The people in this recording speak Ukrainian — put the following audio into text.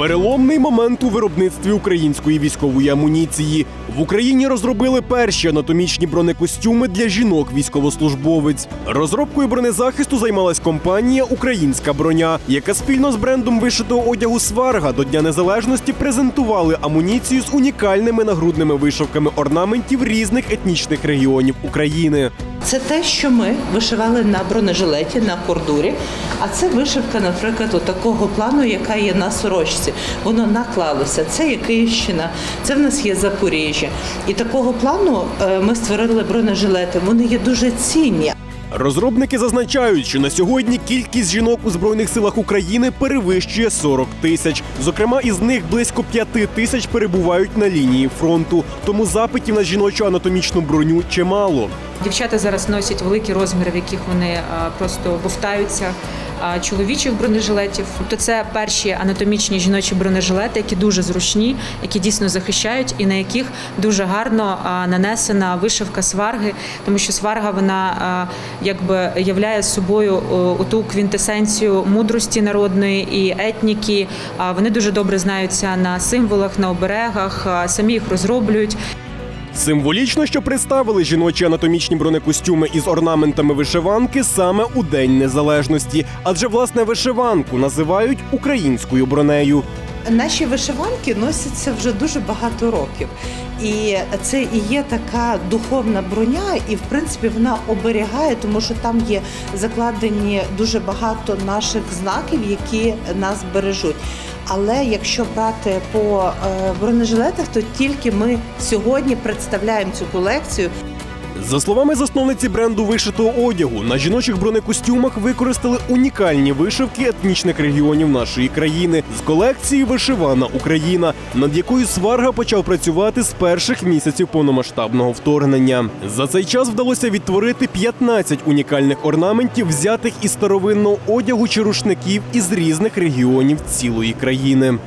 Переломний момент у виробництві української військової амуніції. В Україні розробили перші анатомічні бронекостюми для жінок військовослужбовець. Розробкою бронезахисту займалась компанія Українська броня, яка спільно з брендом вишитого одягу Сварга до Дня Незалежності презентували амуніцію з унікальними нагрудними вишивками орнаментів різних етнічних регіонів України. Це те, що ми вишивали на бронежилеті, на кордурі. А це вишивка, наприклад, от такого плану, яка є на сорочці. Воно наклалося. Це є Київщина, це в нас є Запоріжжя. І такого плану е, ми створили бронежилети. Вони є дуже цінні. Розробники зазначають, що на сьогодні кількість жінок у збройних силах України перевищує 40 тисяч. Зокрема, із них близько 5 тисяч перебувають на лінії фронту. Тому запитів на жіночу анатомічну броню чимало. Дівчата зараз носять великі розміри, в яких вони просто бовтаються чоловічих бронежилетів. Тобто це перші анатомічні жіночі бронежилети, які дуже зручні, які дійсно захищають, і на яких дуже гарно нанесена вишивка сварги, тому що сварга вона якби являє собою о, ту квінтесенцію мудрості народної і етніки. А, Вони дуже добре знаються на символах, на оберегах, самі їх розроблюють. Символічно, що представили жіночі анатомічні бронекостюми із орнаментами вишиванки саме у День Незалежності, адже власне вишиванку називають українською бронею. Наші вишиванки носяться вже дуже багато років. І це і є така духовна броня, і в принципі вона оберігає, тому що там є закладені дуже багато наших знаків, які нас бережуть. Але якщо брати по е, бронежилетах, то тільки ми сьогодні представляємо цю колекцію. За словами засновниці бренду вишитого одягу, на жіночих бронекостюмах використали унікальні вишивки етнічних регіонів нашої країни з колекції Вишивана Україна, над якою Сварга почав працювати з перших місяців повномасштабного вторгнення. За цей час вдалося відтворити 15 унікальних орнаментів, взятих із старовинного одягу чи рушників із різних регіонів цілої країни.